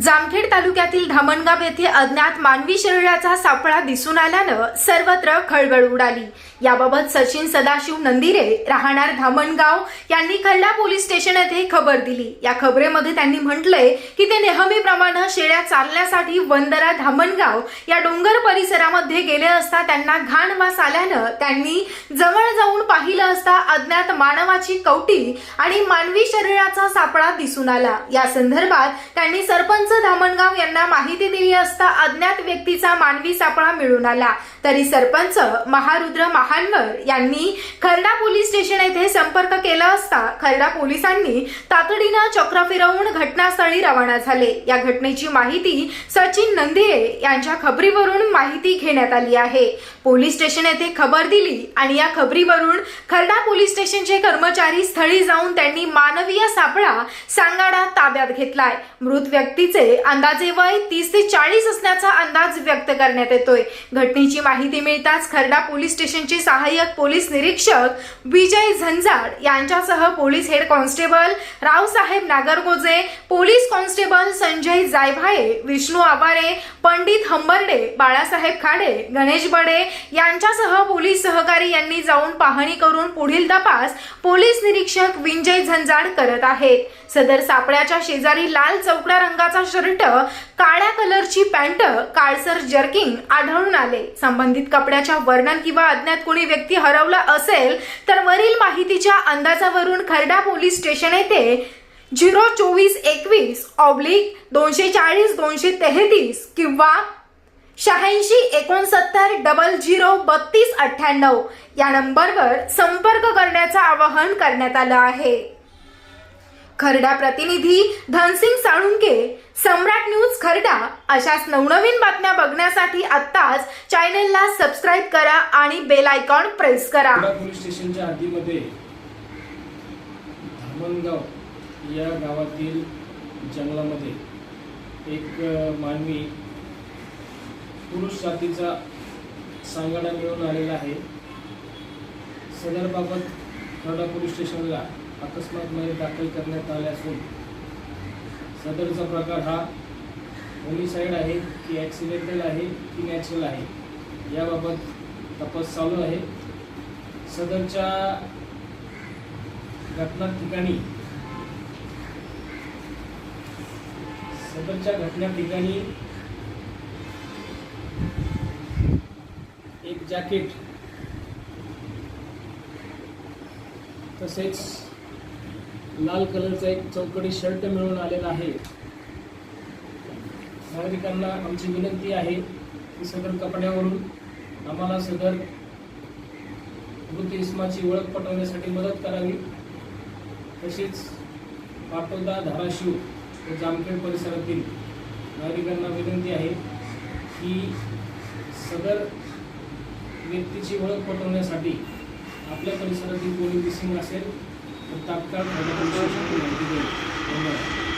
जामखेड तालुक्यातील धामणगाव येथे अज्ञात मानवी शरीराचा सापळा दिसून आल्यानं सर्वत्र खळबळ उडाली. याबाबत सचिन सदाशिव नंदिरे राहणार धामणगाव यांनी खल्ला पोलीस स्टेशन येथे खबर दिली. या खबरेमध्ये त्यांनी म्हटलंय की ते नेहमीप्रमाणे शेळ्या चालण्यासाठी वंदरा धामणगाव या डोंगर परिसरामध्ये गेले असता त्यांना घाण वास आल्यानं त्यांनी जवळ जाऊन पाहिलं असता अज्ञात मानवाची कवटी आणि मानवी शरीराचा सापळा दिसून आला. या संदर्भात त्यांनी सरपंच धामणगाव यांना माहिती दिली असता अज्ञात व्यक्तीचा मानवी सापळा मिळून आला. तरी सरपंच महारुद्र महानवर यांनी खर्डा पोलीस स्टेशन येथे संपर्क केला असता खर्डा पोलिसांनी तातडीनं चक्र फिरवून घटनास्थळी रवाना झाले. या घटनेची माहिती सचिन नंदिये यांच्या खबरीवरून माहिती घेण्यात आली आहे. पोलीस स्टेशन येथे खबर दिली आणि या खबरीवरून खर्डा पोलीस स्टेशनचे कर्मचारी स्थळी जाऊन त्यांनी मानवीय सापळा सांगाडा ताब्यात घेतलाय. मृत व्यक्ती व्यक्तीचे अंदाजे वय तीस ते चाळीस असण्याचा अंदाज व्यक्त करण्यात येतोय. घटनेची माहिती मिळताच खर्डा पोलीस स्टेशनचे सहाय्यक पोलीस निरीक्षक विजय झंझाड यांच्यासह police head constable Raosaheb Nagargoje police constable Sanjay Jaybhaye Vishnu Aware Pandit Hambarde Balasaheb Khade Ganesh Bade यांच्यासह पोलीस सहकारी यांनी जाऊन पाहणी करून पुढील तपास पोलीस निरीक्षक विंजय झंझाड करत आहेत. सदर सापळ्याच्या शेजारी लाल चौकड्या रंगाचा शर्ट काळ्या कलरची पॅन्ट काळसर जर्किंग आढळून आले. संबंधित कपड्याच्या वर्णन किंवा अज्ञात कोणी व्यक्ती हरवला असेल तर वरील माहितीच्या अंदाजावरून खर्डा पोलीस स्टेशन येथे झिरो चोवीस एकवीस ऑब्लिक दोनशे चाळीस दोनशे तेहतीस किंवा शहाऐंशी एकोणसत्तर डबल झिरो बत्तीस अठ्ठ्याण्णव या नंबरवर संपर्क करण्याचं आवाहन करण्यात आलं आहे. खरडा प्रतिनिधी धनसिंग साळुंके. सम्राट न्यूज खरडा. अशाच नवनवीन बातम्या बघण्यासाठी आत्ताच चॅनेलला सबस्क्राईब करा आणि बेल आयकॉन प्रेस करा. पोलीस स्टेशनच्या हद्दीमध्ये धामणगाव या गावातील जंगलामध्ये एक मानवी पुरुष जातीचा सांगाडा मिळून आलेला आहे. सदरबाबत खरडा पोलीस स्टेशनला अकस्मात मध्ये दाखल करण्यात आले असून सदरचा प्रकार हा होमिसाईड आहे की ॲक्सिडेंटल आहे की नॅचरल आहे याबाबत तपास चालू आहे. सदरच्या घटना ठिकाणी सदरच्या घटना ठिकाणी एक जॅकेट तसेच लाल कलरचा एक चौकडी शर्ट मिळून आलेला आहे. नागरिकांना आमची विनंती आहे की सदर कपड्यावरून आम्हाला सदर मृत इस्माची ओळख पटवण्यासाठी मदत करावी. तसेच पाटोदा धाराशिव व जामखेड परिसरातील नागरिकांना विनंती आहे की सदर व्यक्तीची ओळख पटवण्यासाठी आपल्या परिसरातील कोणी मिसिंग असेल तर तात्काळ खरडा पोलीस स्टेशनला माहिती देईल धन्यवाद